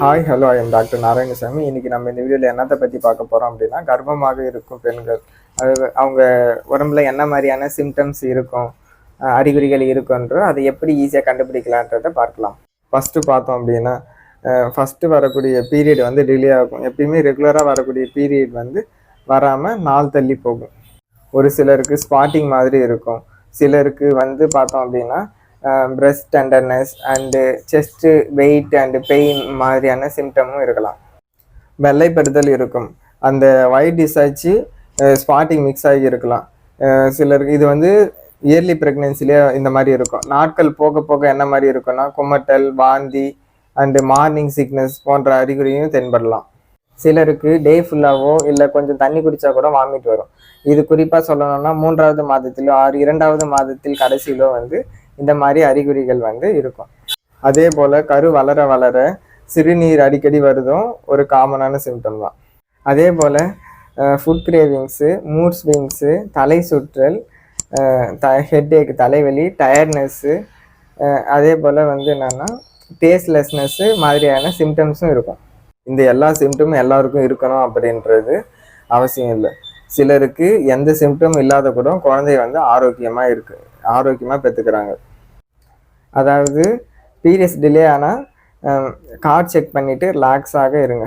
Hi hello I'm doctor Narayanasamy இன்னைக்கு நம்ம இந்த வீடியோவில் என்னத்தை பற்றி பார்க்க போகிறோம் அப்படின்னா கர்ப்பமாக இருக்கும் பெண்கள். அது அவங்க உடம்புல என்ன மாதிரியான சிம்டம்ஸ் இருக்கும் அறிகுறிகள் இருக்குன்றோ அதை எப்படி ஈஸியாக கண்டுபிடிக்கலான்றதை பார்க்கலாம். ஃபஸ்ட்டு பார்த்தோம் அப்படின்னா ஃபஸ்ட்டு வரக்கூடிய பீரியட் வந்து டிலே ஆகும். எப்பயுமே ரெகுலராக வரக்கூடிய பீரியட் வந்து வராமல் நாள் தள்ளி போகும். ஒரு சிலருக்கு ஸ்பாட்டிங் மாதிரி இருக்கும். சிலருக்கு வந்து பார்த்தோம் அப்படின்னா breast tenderness and chest weight and pain மாதிரியான சிம்டமும் இருக்கலாம். வெள்ளைப்படுதல் இருக்கும். அந்த ஒயிட் டிஸாச்சு ஸ்பாட்டிங் மிக்ஸ் ஆகி இருக்கலாம். Uh, சிலருக்கு இது வந்து இயர்லி ப்ரெக்னென்சிலே இந்த மாதிரி இருக்கும். நாட்கள் போக போக என்ன மாதிரி இருக்கும்னா குமட்டல் வாந்தி அண்டு மார்னிங் சிக்னஸ் போன்ற அறிகுறியும் தென்படலாம். சிலருக்கு டே ஃபுல்லாகவோ இல்லை கொஞ்சம் தண்ணி குடித்தா கூட வாமிட் வரும். இது குறிப்பாக சொல்லணும்னா மூன்றாவது மாதத்திலோ ஆறு இரண்டாவது மாதத்தில் கடைசியிலோ வந்து இந்த மாதிரி அறிகுறிகள் வந்து இருக்கும். அதே போல் கரு வளர வளர சிறுநீர் அடிக்கடி வருதும் ஒரு காமனான சிம்டம் தான். அதே போல் ஃபுட் கிரேவிங்ஸு மூட் ஸ்விங்ஸு தலை சுற்றல் த ஹெட்ஏக் தலைவலி டயர்ட்னஸ்ஸு அதே போல் வந்து என்னென்னா டேஸ்ட்லெஸ்னஸ்ஸு மாதிரியான சிம்டம்ஸும் இருக்கும். இந்த எல்லா சிம்டமும் எல்லாருக்கும் இருக்கணும் அப்படின்றது அவசியம் இல்லை. சிலருக்கு எந்த சிம்டமும் இல்லாத கூட குழந்தை வந்து ஆரோக்கியமாக இருக்கு ஆரோக்கியமாக பெற்றுக்கிறாங்க அதாவது பீரியட்ஸ் டிலே ஆனால் கார்ட் செக் பண்ணிவிட்டு ரிலாக்ஸாக இருங்க.